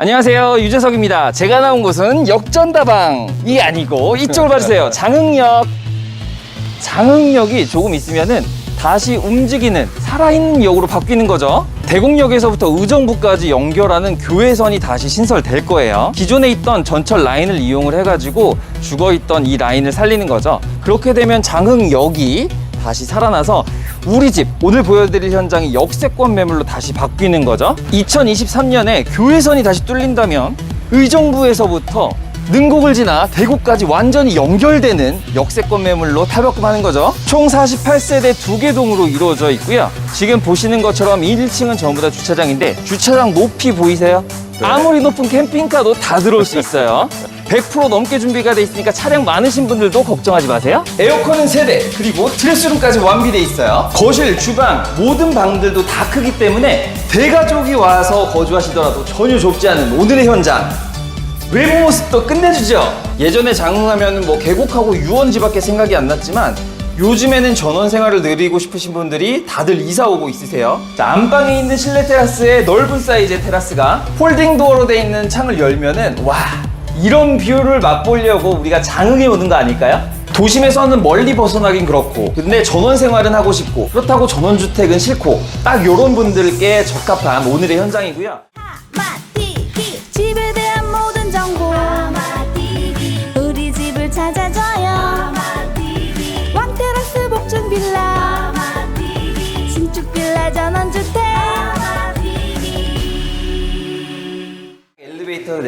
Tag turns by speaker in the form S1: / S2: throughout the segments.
S1: 안녕하세요. 유재석입니다. 제가 나온 곳은 역전다방이 아니고 이쪽을 봐주세요. 장흥역. 장흥역이 조금 있으면은 다시 움직이는 살아있는 역으로 바뀌는 거죠. 대곡역에서부터 의정부까지 연결하는 교외선이 다시 신설될 거예요. 기존에 있던 전철 라인을 이용을 해가지고 죽어있던 이 라인을 살리는 거죠. 그렇게 되면 장흥역이 다시 살아나서 우리 집 오늘 보여드릴 현장이 역세권 매물로 다시 바뀌는 거죠 2023년에 교외선이 다시 뚫린다면 의정부에서부터 능곡을 지나 대구까지 완전히 연결되는 역세권 매물로 탈바꿈하는 거죠. 총 48세대 두 개 동으로 이루어져 있고요. 지금 보시는 것처럼 1층은 전부 다 주차장인데 주차장 높이 보이세요? 아무리 높은 캠핑카도 다 들어올 수 있어요. 100% 넘게 준비가 돼 있으니까 차량 많으신 분들도 걱정하지 마세요. 에어컨은 세대 그리고 드레스룸까지 완비돼 있어요. 거실, 주방, 모든 방들도 다 크기 때문에 대가족이 와서 거주하시더라도 전혀 좁지 않은 오늘의 현장. 외부 모습도 끝내주죠. 예전에 장흥하면 뭐 계곡하고 유원지밖에 생각이 안 났지만 요즘에는 전원 생활을 누리고 싶으신 분들이 다들 이사 오고 있으세요. 자, 안방에 있는 실내 테라스에 넓은 사이즈의 테라스가 폴딩 도어로 돼 있는 창을 열면은 와 이런 뷰를 맛보려고 우리가 장흥에 오는 거 아닐까요? 도심에서는 멀리 벗어나긴 그렇고 근데 전원 생활은 하고 싶고 그렇다고 전원주택은 싫고 딱 이런 분들께 적합한 오늘의 현장이고요.
S2: 마티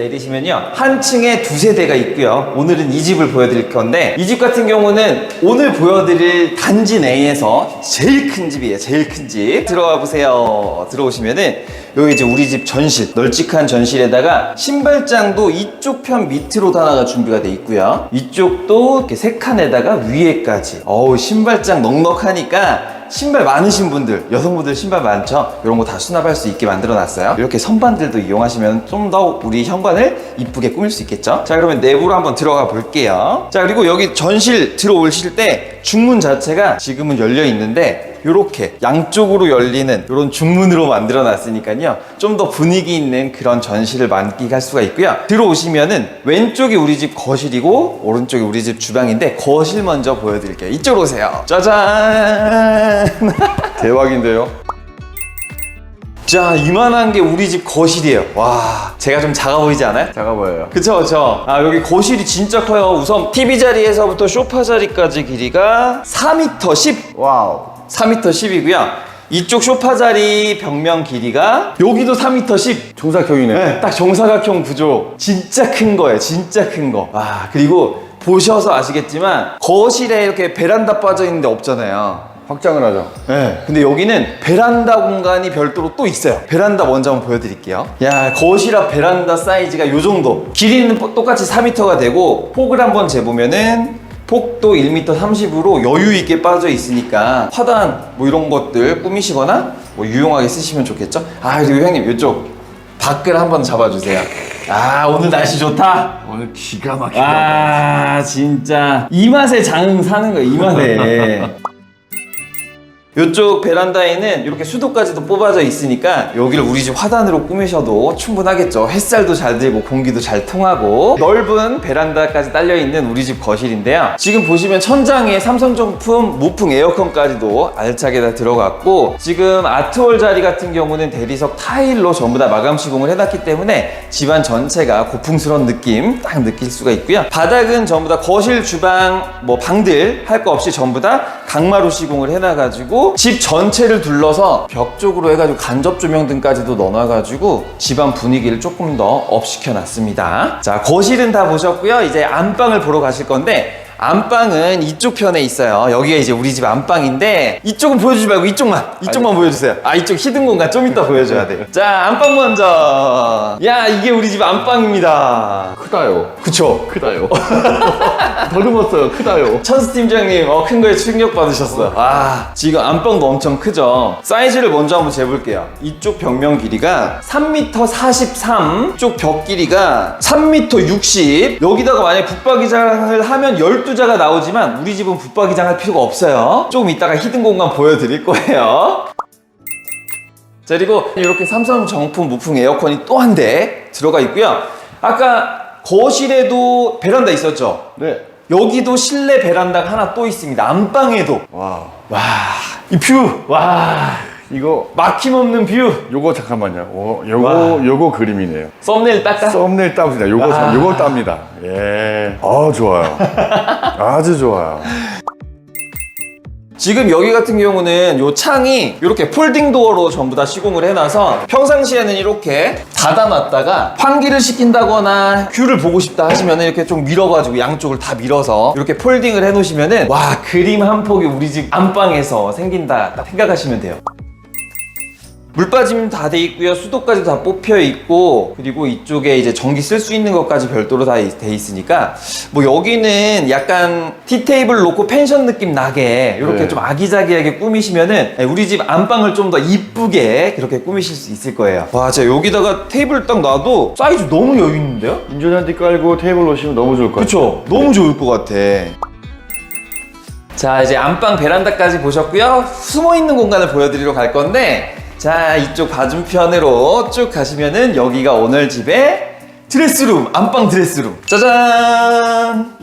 S1: 내리시면요 한 층에 두세 대가 있고요. 오늘은 이 집을 보여드릴 건데 이 집 같은 경우는 오늘 보여드릴 단지 내에서 제일 큰 집이에요 제일 큰 집. 들어와 보세요. 들어오시면은 여기 이제 우리 집 전실 널찍한 전실에다가 신발장도 이쪽 편 밑으로 하나가 준비가 돼 있고요. 이쪽도 이렇게 세 칸에다가 위에까지. 어우 신발장 넉넉하니까 신발 많으신 분들, 여성분들 신발 많죠? 이런 거 다 수납할 수 있게 만들어 놨어요. 이렇게 선반들도 이용하시면 좀 더 우리 현관을 이쁘게 꾸밀 수 있겠죠? 자, 그러면 내부로 한번 들어가 볼게요. 자, 그리고 여기 전실 들어오실 때 중문 자체가 지금은 열려 있는데 이렇게 양쪽으로 열리는 이런 중문으로 만들어 놨으니까요. 좀 더 분위기 있는 그런 전시를 만끽할 수가 있고요. 들어오시면은 왼쪽이 우리 집 거실이고 오른쪽이 우리 집 주방인데 거실 먼저 보여드릴게요. 이쪽으로 오세요. 짜잔! 대박인데요? 자, 이만한 게 우리 집 거실이에요. 와, 제가 좀 작아 보이지 않아요?
S3: 작아 보여요.
S1: 그쵸, 그쵸. 아, 여기 거실이 진짜 커요. 우선 TV 자리에서부터 소파 자리까지 길이가 4m 10.
S3: 와우.
S1: 4m 10이고요. 이쪽 소파 자리 벽면 길이가 여기도 4m 10.
S3: 정사각형이네.
S1: 네, 딱 정사각형 구조. 진짜 큰 거예요. 진짜 큰 거. 와, 그리고 보셔서 아시겠지만 거실에 이렇게 베란다 빠져 있는데 없잖아요.
S3: 확장을 하죠.
S1: 네. 근데 여기는 베란다 공간이 별도로 또 있어요. 베란다 먼저 한번 보여드릴게요. 야, 거실 앞 베란다 사이즈가 요 정도. 길이는 똑같이 4m가 되고, 폭을 한번 재보면은, 폭도 1m 30으로 여유 있게 빠져 있으니까 화단 뭐 이런 것들 꾸미시거나 뭐 유용하게 쓰시면 좋겠죠? 아, 그리고 형님 이쪽 밖을 한번 잡아주세요. 아, 오늘 날씨 좋다.
S3: 오늘 기가 막히다.
S1: 아 진짜 이 맛에 장 사는 거야 이 맛에 이쪽 베란다에는 이렇게 수도까지도 뽑아져 있으니까 여기를 우리 집 화단으로 꾸미셔도 충분하겠죠. 햇살도 잘 들고 공기도 잘 통하고 넓은 베란다까지 딸려 있는 우리 집 거실인데요. 지금 보시면 천장에 삼성정품 무풍 에어컨까지도 알차게 다 들어갔고 지금 아트월 자리 같은 경우는 대리석 타일로 전부 다 마감 시공을 해놨기 때문에 집안 전체가 고풍스러운 느낌 딱 느낄 수가 있고요. 바닥은 전부 다 거실 주방 뭐 방들 할 거 없이 전부 다 강마루 시공을 해놔가지고 집 전체를 둘러서 벽 쪽으로 해가지고 간접 조명 등까지도 넣어놔가지고 집안 분위기를 조금 더 업시켜 놨습니다. 자 거실은 다 보셨고요. 이제 안방을 보러 가실 건데 안방은 이쪽 편에 있어요. 여기가 이제 우리 집 안방인데 이쪽은 보여주지 말고 이쪽만 이쪽만 보여주세요. 아 이쪽 히든 공간 좀 이따 보여줘야 돼요. 자 안방 먼저. 야 이게 우리 집 안방입니다.
S3: 크다요.
S1: 그쵸?
S3: 크다요. 더듬었어요. 크다요.
S1: 천스 팀장님 어, 큰 거에 충격 받으셨어요. 아 지금 안방도 엄청 크죠. 사이즈를 먼저 한번 재볼게요. 이쪽 벽면 길이가 3m 43, 쪽벽 길이가 3m 60. 여기다가 만약 붙박이장을 하면 12 자가 나오지만 우리 집은 붙박이장 할 필요가 없어요. 조금 이따가 히든 공간 보여드릴 거예요. 자 그리고 이렇게 삼성 정품 무풍 에어컨이 또 한 대 들어가 있고요. 아까 거실에도 베란다 있었죠?
S3: 네.
S1: 여기도 실내 베란다가 하나 또 있습니다. 안방에도.
S3: 와.
S1: 와, 이 뷰. 와,
S3: 이거
S1: 막힘없는 뷰.
S3: 요거 잠깐만요. 어,
S1: 와.
S3: 요거 요거 그림이네요.
S1: 썸네일 딱딱.
S3: 썸네일 따봅니다. 요거
S1: 와.
S3: 요거 땁니다. 예. 아 좋아요. 아주 좋아요.
S1: 지금 여기 같은 경우는 요 창이 이렇게 폴딩 도어로 전부 다 시공을 해놔서 평상시에는 이렇게 닫아놨다가 환기를 시킨다거나 뷰를 보고 싶다 하시면 이렇게 좀 밀어가지고 양쪽을 다 밀어서 이렇게 폴딩을 해놓으시면은 와 그림 한 폭이 우리 집 안방에서 생긴다 딱 생각하시면 돼요. 물 빠짐 다 돼 있고요. 수도까지 다 뽑혀 있고 그리고 이쪽에 이제 전기 쓸 수 있는 것까지 별도로 다 돼 있으니까 뭐 여기는 약간 티 테이블 놓고 펜션 느낌 나게 이렇게
S3: 네.
S1: 좀 아기자기하게 꾸미시면은 우리 집 안방을 좀 더 이쁘게 그렇게 꾸미실 수 있을 거예요. 와, 진짜 여기다가 테이블 딱 놔도 사이즈 너무 여유 있는데요?
S3: 인조잔디 깔고 테이블 놓으시면 너무 좋을 것 같아요.
S1: 그쵸? 너무 좋을 것 같아. 자, 이제 안방 베란다까지 보셨고요. 숨어 있는 공간을 보여드리러 갈 건데, 자, 이쪽 맞은편으로 쭉 가시면은 여기가 오늘 집의 드레스룸, 안방 드레스룸. 짜잔!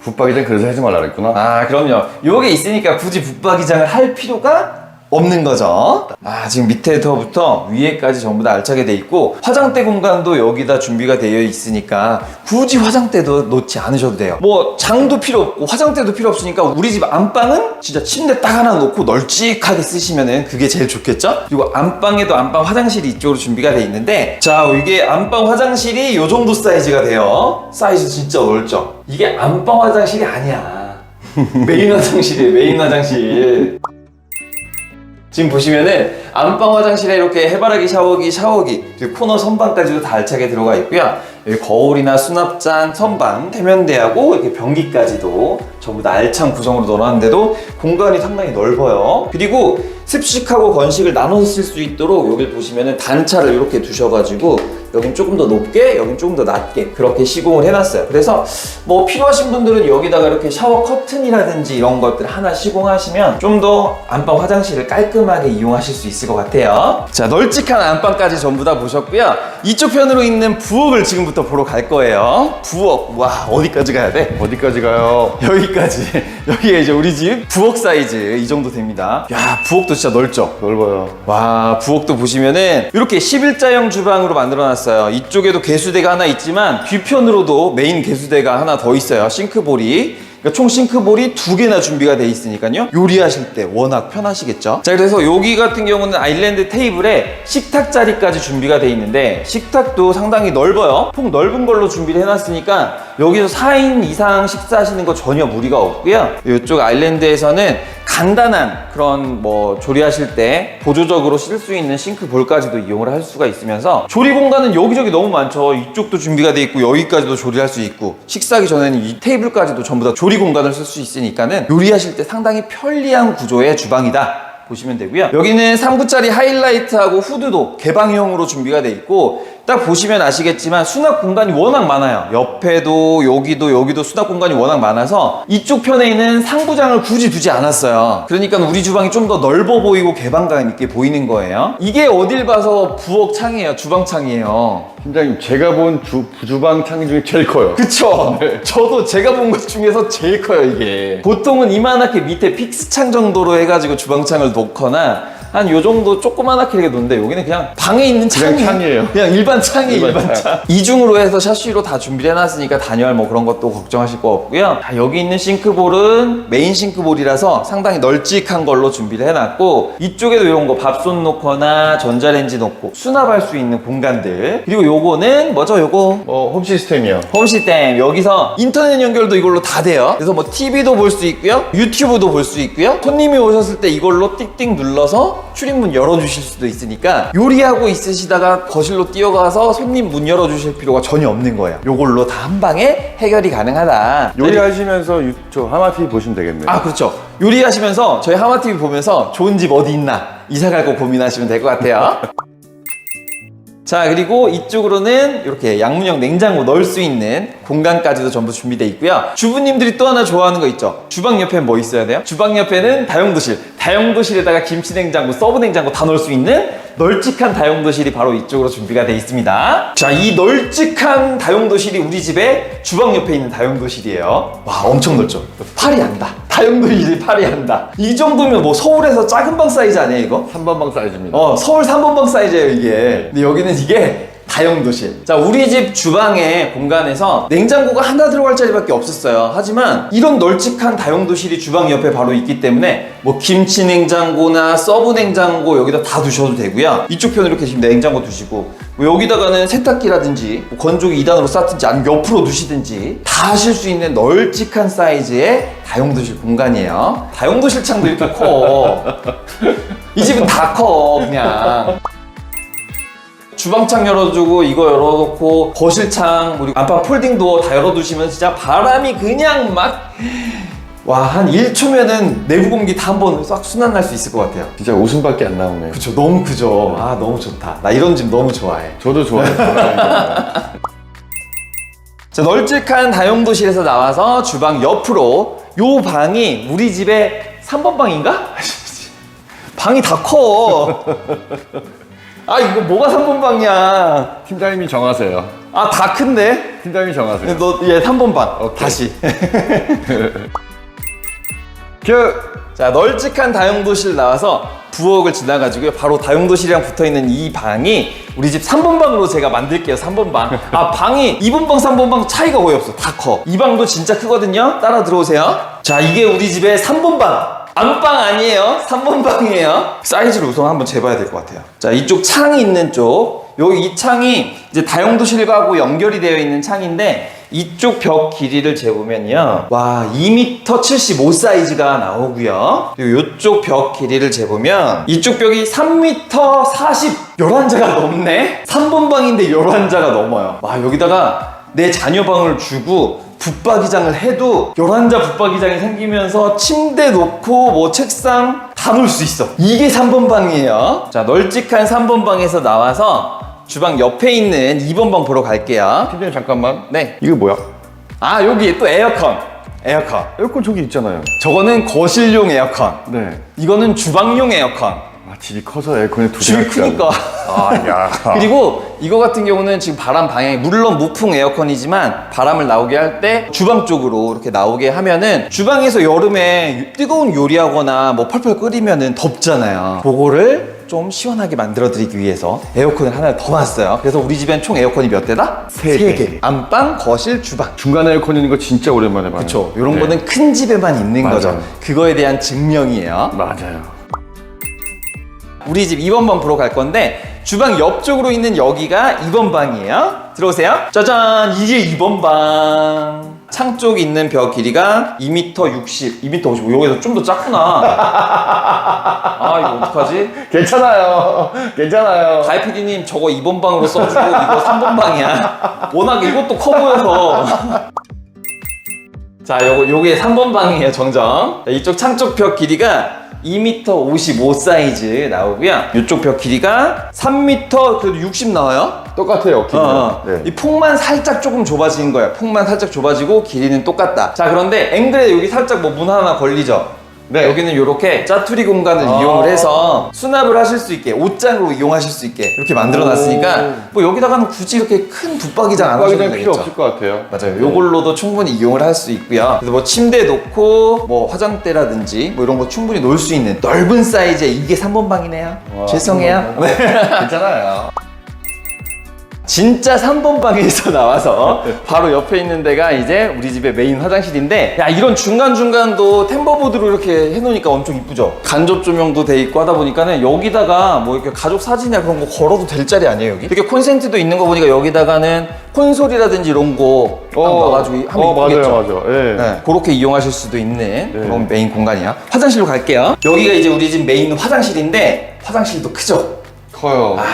S3: 붙박이장 그래서 하지 말라 그랬구나.
S1: 아, 그럼요. 요게 있으니까 굳이 붙박이장을 할 필요가 없는 거죠. 아, 지금 밑에서부터 위에까지 전부 다 알차게 돼 있고 화장대 공간도 여기다 준비가 되어 있으니까 굳이 화장대도 놓지 않으셔도 돼요. 뭐 장도 필요 없고 화장대도 필요 없으니까 우리 집 안방은 진짜 침대 딱 하나 놓고 널찍하게 쓰시면은 그게 제일 좋겠죠? 그리고 안방에도 안방 화장실이 이쪽으로 준비가 돼 있는데 자, 이게 안방 화장실이 요 정도 사이즈가 돼요. 사이즈 진짜 넓죠? 이게 안방 화장실이 아니야. 메인 화장실이에요, 메인 화장실. 지금 보시면은 안방 화장실에 이렇게 해바라기 샤워기, 샤워기, 그리고 코너 선반까지도 다 알차게 들어가 있고요. 여기 거울이나 수납장, 선반, 세면대하고 이렇게 변기까지도 전부 다 알찬 구성으로 넣어놨는데도 공간이 상당히 넓어요. 그리고 습식하고 건식을 나눠서 쓸 수 있도록 여기 보시면은 단차를 이렇게 두셔가지고 여긴 조금 더 높게, 여긴 조금 더 낮게 그렇게 시공을 해놨어요. 그래서 뭐 필요하신 분들은 여기다가 이렇게 샤워 커튼이라든지 이런 것들 하나 시공하시면 좀 더 안방 화장실을 깔끔하게 이용하실 수 있을 것 같아요. 자, 널찍한 안방까지 전부 다 보셨고요. 이쪽 편으로 있는 부엌을 지금부터 보러 갈 거예요. 부엌, 와 어디까지 가야 돼?
S3: 어디까지 가요?
S1: 여기까지. 여기가 이제 우리 집 부엌 사이즈 이 정도 됩니다. 야, 부엌도 진짜 넓죠?
S3: 넓어요.
S1: 와 부엌도 보시면은 이렇게 11자형 주방으로 만들어놨어요 이쪽에도 개수대가 하나 있지만 뒤편으로도 메인 개수대가 하나 더 있어요 싱크볼이 그러니까 총 싱크볼이 두 개나 준비가 돼 있으니까요. 요리하실 때 워낙 편하시겠죠? 자 그래서 여기 같은 경우는 아일랜드 테이블에 식탁 자리까지 준비가 돼 있는데 식탁도 상당히 넓어요. 폭 넓은 걸로 준비를 해놨으니까 여기서 4인 이상 식사하시는 거 전혀 무리가 없고요. 이쪽 아일랜드에서는 간단한 그런 뭐 조리하실 때 보조적으로 쓸 수 있는 싱크볼까지도 이용을 할 수가 있으면서 조리 공간은 여기저기 너무 많죠. 이쪽도 준비가 돼 있고 여기까지도 조리할 수 있고 식사하기 전에는 이 테이블까지도 전부 다 조리 공간을 쓸 수 있으니까는 요리하실 때 상당히 편리한 구조의 주방이다. 보시면 되고요. 여기는 3구짜리 하이라이트하고 후드도 개방형으로 준비가 돼 있고 딱 보시면 아시겠지만 수납 공간이 워낙 많아요. 옆에도 여기도 여기도 수납 공간이 워낙 많아서 이쪽 편에 있는 상부장을 굳이 두지 않았어요. 그러니까 우리 주방이 좀 더 넓어 보이고 개방감 있게 보이는 거예요. 이게 어딜 봐서 부엌 창이에요. 주방 창이에요.
S3: 팀장님 제가 본 주, 주방 창 중에 제일 커요.
S1: 그쵸? 저도 제가 본 것 중에서 제일 커요, 이게. 보통은 이만하게 밑에 픽스 창 정도로 해가지고 주방 창을 놓거나 한 요 정도 조그만하게 이렇게 놓는데 여기는 그냥 방에 있는
S3: 그냥
S1: 창이
S3: 창이에요.
S1: 그냥 일반 창이 일반,
S3: 일반
S1: 창. 이중으로 해서 샤시로 다 준비를 해놨으니까 단열 뭐 그런 것도 걱정하실 거 없고요. 자, 여기 있는 싱크볼은 메인 싱크볼이라서 상당히 널찍한 걸로 준비를 해놨고 이쪽에도 이런 거 밥솥 놓거나 전자레인지 놓고 수납할 수 있는 공간들 그리고 요거는 뭐죠 요거
S3: 어, 홈 시스템이요.
S1: 홈시스템 여기서 인터넷 연결도 이걸로 다 돼요 그래서 뭐 TV도 볼 수 있고요 유튜브도 볼 수 있고요 손님이 오셨을 때 이걸로 띡띡 눌러서 출입문 열어주실 수도 있으니까 요리하고 있으시다가 거실로 뛰어가서 손님 문 열어주실 필요가 전혀 없는 거예요. 요걸로 다 한 방에 해결이 가능하다.
S3: 요리하시면서 유, 저 하마TV 보시면 되겠네요.
S1: 아 그렇죠. 요리하시면서 저희 하마TV 보면서 좋은 집 어디 있나 이사 갈 거 고민하시면 될 것 같아요 자 그리고 이쪽으로는 이렇게 양문형 냉장고 넣을 수 있는 공간까지도 전부 준비되어 있고요 주부님들이 또 하나 좋아하는 거 있죠 주방 옆에 뭐 있어야 돼요? 주방 옆에는 다용도실 다용도실에다가 김치냉장고 서브냉장고 다 넣을 수 있는 널찍한 다용도실이 바로 이쪽으로 준비가 되어 있습니다. 자, 이 널찍한 다용도실이 우리 집에 주방 옆에 있는 다용도실이에요. 와, 엄청 넓죠? 팔이 안다. 다용도실이 팔이 안다. 이 정도면 뭐 서울에서 작은 방 사이즈 아니에요, 이거?
S3: 3번 방 사이즈입니다.
S1: 어, 서울 3번방 사이즈예요, 이게. 근데 여기는 이게 다용도실. 자, 우리 집 주방의 공간에서 냉장고가 하나 들어갈 자리밖에 없었어요. 하지만 이런 널찍한 다용도실이 주방 옆에 바로 있기 때문에 뭐 김치 냉장고나 서브 냉장고 여기다 다 두셔도 되고요. 이쪽 편으로 지금 냉장고 두시고 뭐 여기다가는 세탁기라든지 뭐 건조기 2단으로 쌓든지 아니면 옆으로 두시든지 다 하실 수 있는 널찍한 사이즈의 다용도실 공간이에요. 다용도실 창도 이렇게 커. 이 집은 다 커, 그냥. 주방창 열어주고 이거 열어놓고 거실창 그리고 안방 폴딩 도어 다 열어두시면 진짜 바람이 그냥 막 와 한 1초면은 내부 공기 다 한 번 싹 순환할 수 있을 것 같아요
S3: 진짜 웃음밖에 안 나오네.
S1: 그쵸 너무 크죠 아 너무 좋다 나 이런 집 너무 좋아해
S3: 저도 좋아해요.
S1: 자 널찍한 다용도실에서 나와서 주방 옆으로 요 방이 우리 집의 3번 방인가? 방이 다 커 아 이거 뭐가 3번 방이야
S3: 팀장님이 정하세요.
S1: 아 다 큰데?
S3: 팀장님이 정하세요.
S1: 너, 예, 3번 방.
S3: 오케이.
S1: 다시.
S3: 큐!
S1: 자, 널찍한 다용도실 나와서 부엌을 지나가지고 바로 다용도실이랑 붙어 있는 이 방이 우리 집 3번 방으로 제가 만들게요. 3번 방. 아, 방이 2번 방, 3번 방 차이가 거의 없어. 다 커. 이 방도 진짜 크거든요. 따라 들어오세요. 자, 이게 우리 집의 3번 방. 안방 아니에요. 3번 방이에요. 사이즈를 우선 한번 재봐야 될 것 같아요. 자, 이쪽 창이 있는 쪽. 여기 이 창이 이제 다용도실하고 연결이 되어 있는 창인데 이쪽 벽 길이를 재보면요. 와, 2m 75 사이즈가 나오고요. 그리고 이쪽 벽 길이를 재보면 이쪽 벽이 3m 40 11자가 넘네. 3번 방인데 11자가 넘어요. 와, 여기다가 내 자녀 방을 주고 붙박이장을 해도 11자 붙박이장이 생기면서 침대 놓고 뭐 책상 다 놓을 수 있어. 이게 3번 방이에요. 자, 널찍한 3번 방에서 나와서 주방 옆에 있는 2번 방 보러 갈게요.
S3: 팀장님 잠깐만.
S1: 네.
S3: 이거 뭐야?
S1: 아, 여기 또 에어컨. 에어컨.
S3: 에어컨 저기 있잖아요.
S1: 저거는 거실용 에어컨.
S3: 네.
S1: 이거는 주방용 에어컨.
S3: 아, 집이 커서 에어컨이 두
S1: 집이. 크니까.
S3: 아, 야.
S1: 그리고 이거 같은 경우는 지금 바람 방향이 물론 무풍 에어컨이지만 바람을 나오게 할 때 주방 쪽으로 이렇게 나오게 하면은 주방에서 여름에 뜨거운 요리하거나 뭐 펄펄 끓이면은 덥잖아요. 그거를 좀 시원하게 만들어 드리기 위해서 에어컨을 하나 더 놨어요. 그래서 우리 집엔 총 에어컨이 몇 대다?
S3: 세.
S1: 개. 안방, 거실, 주방.
S3: 중간에 에어컨 있는 거 진짜 오랜만에 봐요.
S1: 그렇죠. 이런
S3: 네.
S1: 거는 큰 집에만 있는
S3: 맞아요.
S1: 거죠. 그거에 대한 증명이에요.
S3: 맞아요.
S1: 우리 집 2번 방 보러 갈 건데 주방 옆쪽으로 있는 여기가 2번 방이에요. 들어오세요. 짜잔, 이게 2번 방. 창 쪽 있는 벽 길이가 2m 60, 2m 55. 여기서 좀 더 작구나. 아, 이거 어떡하지?
S3: 괜찮아요. 괜찮아요.
S1: 다이 PD님 저거 2번 방으로 써주고 이거 3번 방이야. 워낙 이것도 커 보여서. 자, 요거, 요게 3번 방이에요, 정정. 자, 이쪽 창 쪽 벽 길이가 2m 55 사이즈 나오고요. 이쪽 벽 길이가 3m 그래도 60 나와요.
S3: 똑같아요, 길이.
S1: 어, 어.
S3: 네.
S1: 이 폭만 살짝 조금 좁아진 거예요. 폭만 살짝 좁아지고 길이는 똑같다. 자, 그런데 앵글에 여기 살짝 뭐 문 하나 걸리죠?
S3: 네.
S1: 여기는 이렇게 짜투리 공간을
S3: 아.
S1: 이용을 해서 수납을 하실 수 있게 옷장으로 이용하실 수 있게 이렇게 만들어 놨으니까 뭐 여기다가는 굳이 이렇게 큰 붙박이장 안 하셔도
S3: 붙박이장 필요
S1: 되겠죠.
S3: 없을 것 같아요.
S1: 맞아요. 요걸로도 충분히 이용을 할 수 있고요. 그래서 뭐 침대 놓고 뭐 화장대라든지 뭐 이런 거 충분히 놓을 수 있는 넓은 사이즈의 이게 3번 방이네요.
S3: 와,
S1: 죄송해요. 네.
S3: 괜찮아요.
S1: 진짜 3번 방에서 나와서 바로 옆에 있는 데가 이제 우리 집의 메인 화장실인데 야 이런 중간중간도 템버보드로 이렇게 해놓으니까 엄청 이쁘죠 간접 조명도 돼 있고 하다 보니까는 여기다가 뭐 이렇게 가족 사진이나 그런 거 걸어도 될 자리 아니에요 여기? 이렇게 콘센트도 있는 거 보니까 여기다가는 콘솔이라든지 이런 거 넣어가지고 하면
S3: 어,
S1: 이쁘겠죠
S3: 맞아요, 맞아요. 예.
S1: 네, 그렇게 이용하실 수도 있는 그런 메인 공간이야 화장실로 갈게요 여기가 이제 우리 집 메인 화장실인데 화장실도 크죠
S3: 커요.
S1: 아,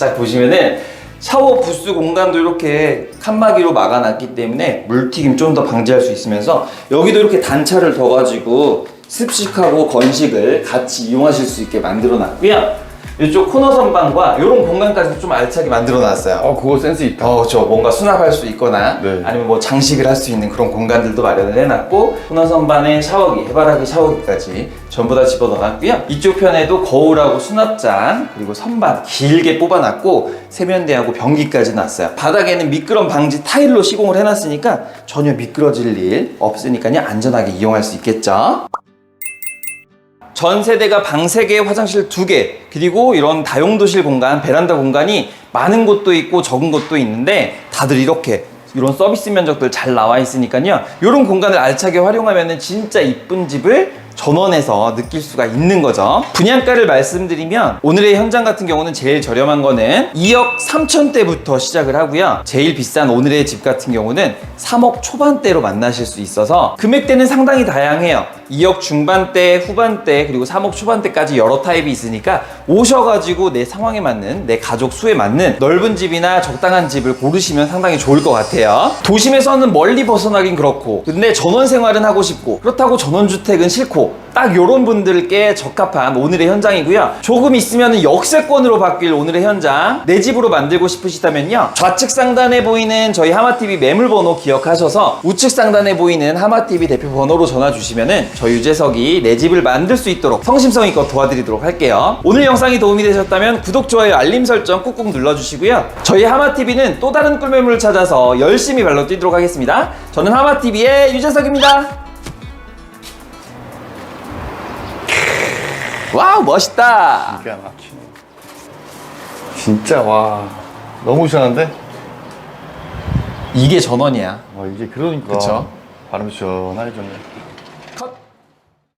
S1: 딱 보시면은 샤워 부스 공간도 이렇게 칸막이로 막아놨기 때문에 물튀김 좀 더 방지할 수 있으면서 여기도 이렇게 단차를 둬가지고 습식하고 건식을 같이 이용하실 수 있게 만들어 놨고요. 이쪽 코너 선반과 이런 공간까지 좀 알차게 만들어 놨어요.
S3: 어, 그거 센스 있다.
S1: 어, 저 뭔가 수납할 수 있거나
S3: 네.
S1: 아니면 뭐 장식을 할 수 있는 그런 공간들도 마련을 해놨고 코너 선반에 샤워기, 해바라기 샤워기까지 전부 다 집어넣어놨고요. 이쪽 편에도 거울하고 수납장 그리고 선반 길게 뽑아놨고 세면대하고 변기까지 놨어요. 바닥에는 미끄럼 방지 타일로 시공을 해놨으니까 전혀 미끄러질 일 없으니까요 안전하게 이용할 수 있겠죠. 전 세대가 방 3개, 화장실 2개, 그리고 이런 다용도실 공간, 베란다 공간이 많은 곳도 있고 적은 곳도 있는데 다들 이렇게 이런 서비스 면적들 잘 나와 있으니까요. 이런 공간을 알차게 활용하면 진짜 이쁜 집을 전원해서 느낄 수가 있는 거죠. 분양가를 말씀드리면 오늘의 현장 같은 경우는 제일 저렴한 거는 2억 3천대부터 시작을 하고요. 제일 비싼 오늘의 집 같은 경우는 3억 초반대로 만나실 수 있어서 금액대는 상당히 다양해요. 2억 중반대, 후반대, 그리고 3억 초반대까지 여러 타입이 있으니까 오셔가지고 내 상황에 맞는, 내 가족 수에 맞는 넓은 집이나 적당한 집을 고르시면 상당히 좋을 것 같아요. 도심에서는 멀리 벗어나긴 그렇고, 근데 전원 생활은 하고 싶고, 그렇다고 전원주택은 싫고, 딱 요런 분들께 적합한 오늘의 현장이고요. 조금 있으면 역세권으로 바뀔 오늘의 현장, 내 집으로 만들고 싶으시다면요. 좌측 상단에 보이는 저희 하마TV 매물번호 기억하셔서 우측 상단에 보이는 하마TV 대표 번호로 전화 주시면은 저 유재석이 내 집을 만들 수 있도록 성심성의껏 도와드리도록 할게요. 오늘 영상이 도움이 되셨다면 구독, 좋아요, 알림 설정 꾹꾹 눌러주시고요. 저희 하마TV는 또 다른 꿀매물을 찾아서 열심히 발로 뛰도록 하겠습니다. 저는 하마TV의 유재석입니다. 와우 멋있다.
S3: 기가 막히네. 진짜, 와. 너무 시원한데?
S1: 이게 전원이야.
S3: 와, 이게 그러니까.
S1: 그쵸?
S3: 바람 시원하게 좋네.